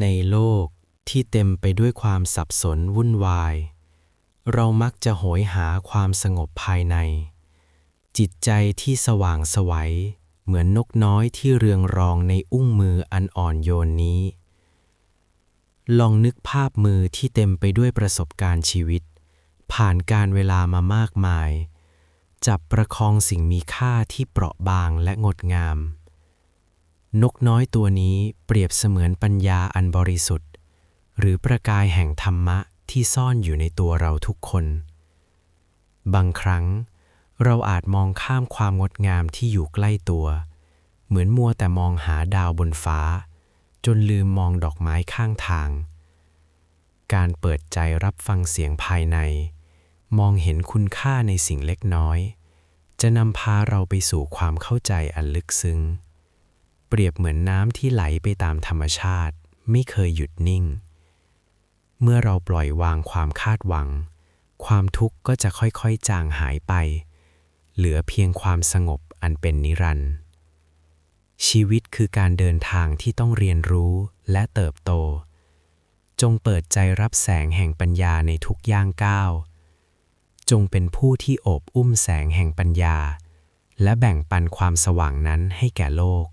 ในโลกที่เต็มไปด้วยความสับสนวุ่นวาย เรามักจะโหยหาความสงบภายใน จิตใจที่สว่างไสวัยเหมือนนกน้อยที่เรืองรองในอุ้งมืออันอ่อนโยนนี้ ลองนึกภาพมือที่เต็มไปด้วยประสบการณ์ชีวิต ผ่านการเวลามามากมาย จับประคองสิ่งมีค่าที่เปราะบางและงดงาม นกน้อยตัวนี้เปรียบเสมือนปัญญาอันบริสุทธิ์ หรือประกายแห่งธรรมะที่ซ่อนอยู่ในตัวเราทุกคน บางครั้ง เราอาจมองข้ามความงดงามที่อยู่ใกล้ตัว เหมือนมัวแต่มองหาดาวบนฟ้า จนลืมมองดอกไม้ข้างทาง การเปิดใจรับฟังเสียงภายใน มองเห็นคุณค่าในสิ่งเล็กน้อย จะนำพาเราไปสู่ความเข้าใจอันลึกซึ้ง เปรียบเหมือนน้ำที่ไหลไปตามธรรมชาติ ไม่เคยหยุดนิ่ง เมื่อเราปล่อยวางความคาดหวัง ความทุกข์ก็จะค่อยๆ จางหายไป เหลือเพียงความสงบอันเป็นนิรันดร์ชีวิตคือการเดินทางที่ต้องเรียนรู้และเติบโต จงเปิดใจรับแสงแห่งปัญญาในทุกย่างก้าว จงเป็นผู้ที่โอบอุ้มแสงแห่งปัญญา และแบ่งปันความสว่างนั้นให้แก่โลก